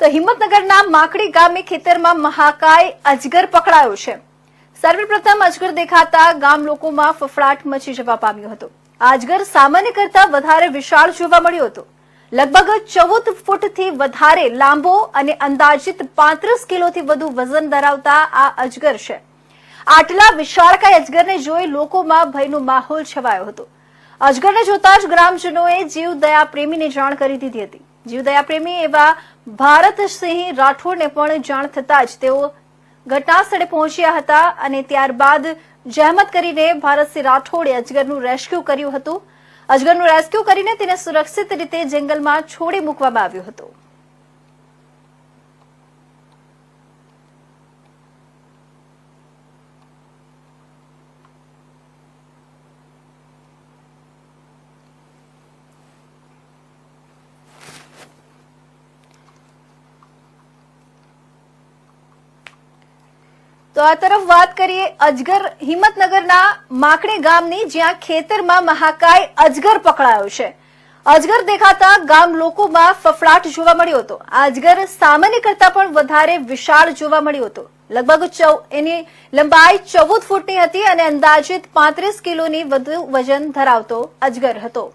તો હિંમતનગરના માકડી ગામે ખેતરમાં મહાકાય અજગર પકડાયો છે. સર્વપ્રથમ અજગર દેખાતા ગામ લોકોમાં ફફડાટ મચી જવા પામ્યો હતો. અજગર સામાન્ય કરતા વધારે વિશાળ જોવા મળ્યો હતો. લગભગ ચૌદ ફૂટથી વધારે લાંબો અને અંદાજિત પાંત્રીસ કિલોથી વધુ વજન ધરાવતા આ અજગર છે. આટલા વિશાળકાય અજગરને જોઈ લોકોમાં ભયનો માહોલ છવાયો હતો. અજગરને જોતા જ ગ્રામજનોએ જીવદયા પ્રેમીને જાણ કરી દીધી હતી. જીવદયા પ્રેમી એવા ભારતસિંહ રાઠોડને પણ જાણ થતા જ તેઓ ઘટના સ્થળે પહોંચ્યા હતા અને ત્યારબાદ જહેમત કરીને ભારતસિંહ રાઠોડે અજગરનું રેસ્ક્યુ કર્યું હતું. અજગરનું રેસ્ક્યુ કરીને તેને સુરક્ષિત રીતે જંગલમાં છોડી મૂકવામાં આવ્યું હતો. તો આ તરફ વાત કરીએ અજગર હિંમતનગરના માકડી ગામની જ્યાં ખેતરમાં મહાકાય અજગર પકડાયો છે. અજગર દેખાતા ગામ લોકોમાં ફફડાટ જોવા મળ્યો હતો. અજગર સામાન્ય કરતા પણ વધારે વિશાળ જોવા મળ્યો હતો. લગભગ ચૌ- એની લંબાઈ ચૌદ ફૂટની હતી અને અંદાજિત પાંત્રીસ કિલોની વધુ વજન ધરાવતો અજગર હતો.